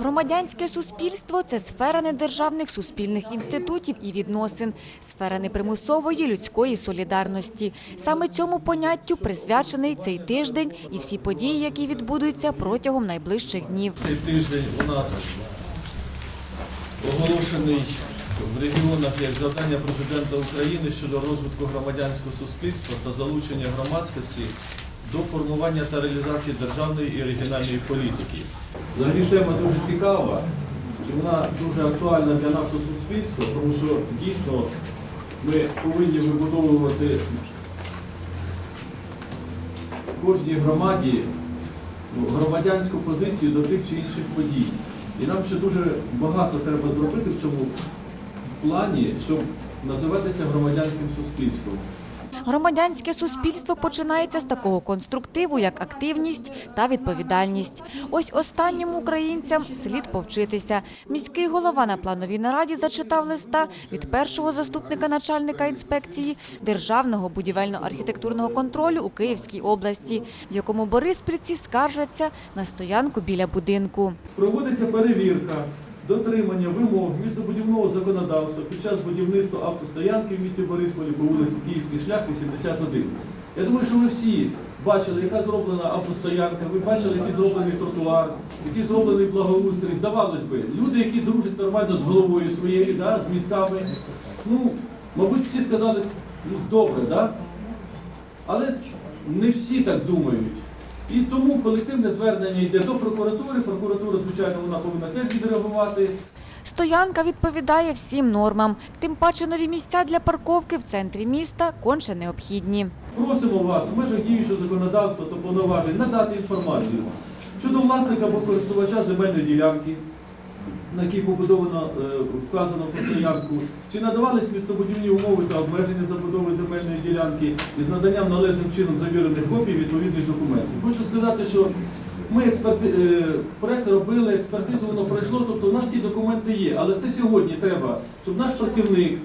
Громадянське суспільство це сфера недержавних суспільних інститутів і відносин, сфера непримусової людської солідарності. Саме цьому поняттю присвячений цей тиждень і всі події, які відбудуться протягом найближчих днів. Цей тиждень у нас оголошений в регіонах як завдання президента України щодо розвитку громадянського суспільства та залучення громадськості до формування та реалізації державної і регіональної політики. Взагалі тема дуже цікава і вона дуже актуальна для нашого суспільства, тому що дійсно ми повинні вибудовувати в кожній громаді ну, громадянську позицію до тих чи інших подій. І нам ще дуже багато треба зробити в цьому плані, щоб називатися громадянським суспільством. Громадянське суспільство починається з такого конструктиву, як активність та відповідальність. Ось останнім українцям слід повчитися. Міський голова на плановій нараді зачитав листа від першого заступника начальника інспекції Державного будівельно-архітектурного контролю у Київській області, в якому бориспільці скаржаться на стоянку біля будинку. Проводиться перевірка дотримання вимог містобудівного законодавства під час будівництва автостоянки в місті Борисполі по вулиці Київський шлях 81. Я думаю, що ви всі бачили, яка зроблена автостоянка, ви бачили, який зроблений тротуар, який зроблений благоустрій. Здавалось би, люди, які дружать нормально з головою своєю, да, з мізками, ну, мабуть, всі сказали, ну, добре, да? але не всі так думають. І тому колективне звернення йде до прокуратури. Прокуратура, звичайно, вона повинна теж відреагувати. Стоянка відповідає всім нормам. Тим паче нові місця для парковки в центрі міста конче необхідні. Просимо вас в межах діючого законодавства та повноважень надати інформацію щодо власника або користувача земельної ділянки, на якій побудовано е, вказано про стоянку, чи надавались містобудівні умови та обмеження забудови земельної ділянки із наданням належним чином завірених копій відповідних документів. Хочу сказати, що ми експерти... е, проект робили, експертизу воно пройшло, тобто у нас всі документи є. Але це сьогодні треба, щоб наш працівник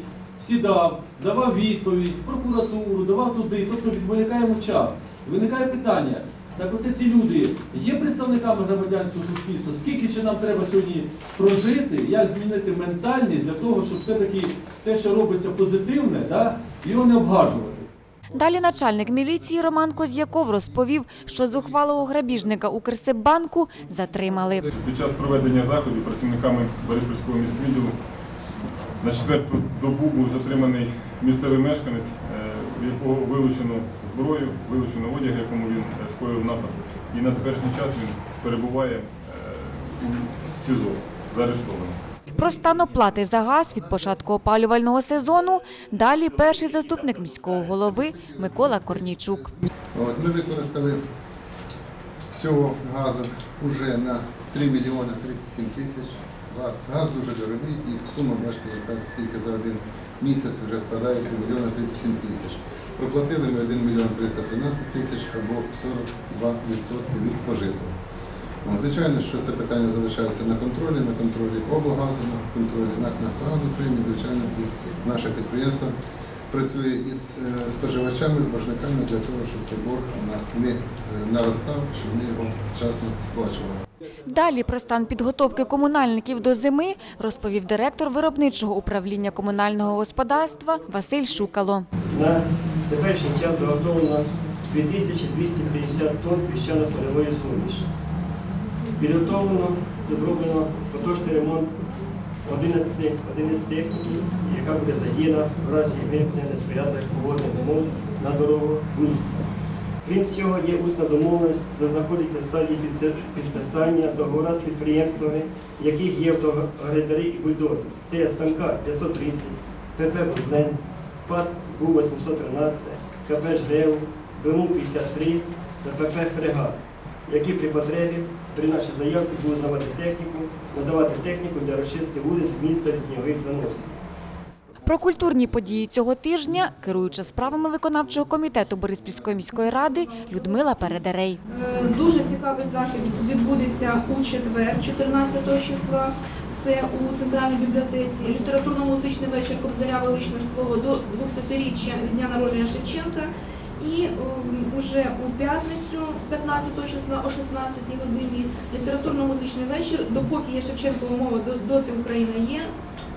сідав, давав відповідь в прокуратуру, давав туди, тобто відволікаємо час. Виникає питання. Так оце ці люди є представниками громадянського суспільства? Скільки ще нам треба сьогодні прожити, як змінити ментальність для того, щоб все-таки те, що робиться позитивне, да, його не обгажувати? Далі начальник міліції Роман Коз'яков розповів, що зухвалого грабіжника Укрсиббанку затримали. Під час проведення заходів працівниками Бориспільського міськвідділу на четверту добу був затриманий місцевий мешканець, е, в якого вилучено зброю, вилучено одяг, якому він е, скоїв напад. І на теперішній час він перебуває е, у СІЗО заарештований. Про стан оплати за газ від початку опалювального сезону далі перший заступник міського голови Микола Корнійчук. От, ми використали всього газу вже на 3 мільйони 37 тисяч. Газ, газ дуже дорогий і сума, бачите, яка тільки за один місяць вже складає 3 мільйони 37 тисяч. Проплатили ми 1 мільйон 313 тисяч або 42% від спожитого. Звичайно, що це питання залишається на контролі, на контролі облгазу, на контролі НАК «Нафтогазу України. Звичайно, і наше підприємство працює із е, споживачами, з боржниками для того, щоб цей борг у нас не е, наростав, щоб ми його вчасно сплачували. Далі про стан підготовки комунальників до зими розповів директор виробничого управління комунального господарства Василь Шукало. На теперішній час заготовлено 2250 тонн піщано-сольової суміші. Підготовлено, зроблено поточний ремонт 11 одиниць техніки, яка буде задіяна в разі виникнення несприятливих погодних умов на дорогу міста. Крім цього, є усна домовленість, де знаходиться в стадії підписання договора з підприємствами, яких є автогрейдери і бульдозери. Це СПМК 530, ПП «Будлен», ПАД БУ-813, КП «Жрев», БМУ-53 та ПП «Фрегат», які при потребі при нашій заявці будуть надавати техніку, надавати техніку для розчистки вулиць міста від снігових заносів. Про культурні події цього тижня керуюча справами виконавчого комітету Бориспільської міської ради Людмила Передерей. Е, Дуже цікавий захід відбудеться у четвер, 14 числа. Це у центральній бібліотеці. Літературно-музичний вечір Кобзаря величне слово до 200-річчя від дня народження Шевченка. І вже у п'ятницю, 15 числа о 16 годині, літературно-музичний вечір, допоки є Шевченкова мова, доти Україна є.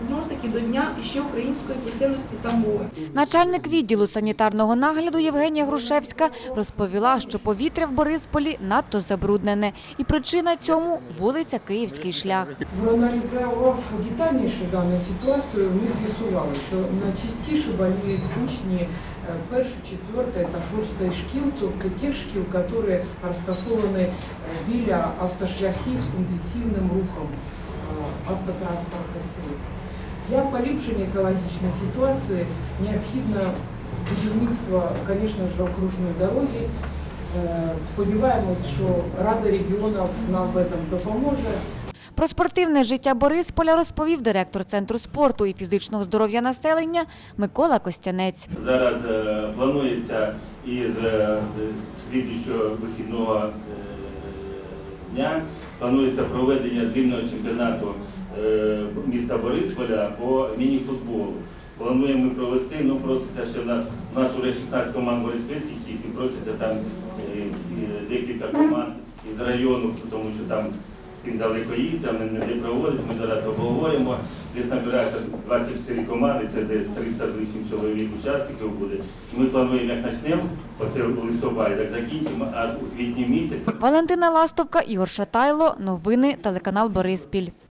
Знову ж таки до дня ще української писемності та мови. Начальник відділу санітарного нагляду Євгенія Грушевська розповіла, що повітря в Борисполі надто забруднене. І причина цьому – вулиця Київський шлях. Проаналізував детальніше дану ситуацію, ми з'ясували, що найчастіше боліють учні е, першої, четвертої та шостої шкіл, тобто тих шкіл, які розташовані е, біля автошляхів з інтенсивним рухом автотранспортних средств. Для поліпшення екологічної ситуації необхідно будівництво, звісно ж, окружної дороги. Е, Сподіваємось, що Рада регіонів нам в цьому допоможе. Про спортивне життя Борисполя розповів директор Центру спорту і фізичного здоров'я населення Микола Костянець. Зараз е, планується із е, слідуючого вихідного е, дня планується проведення зимнього чемпіонату е, міста Борисполя по міні-футболу. Плануємо провести, ну проситься ще в нас, у нас вже 16 команд бориспільських і проситься там е, декілька команд із району, тому що там він далеко їздить, вони не проводить. Ми зараз обговоримо. Десь набирається 24 команди, це десь 300 з лишнім чоловік учасників буде. Ми плануємо, як почнемо, оце у листопаді, так закінчимо, а у квітні місяці Валентина Ластовка, Ігор Шатайло. Новини телеканал Бориспіль.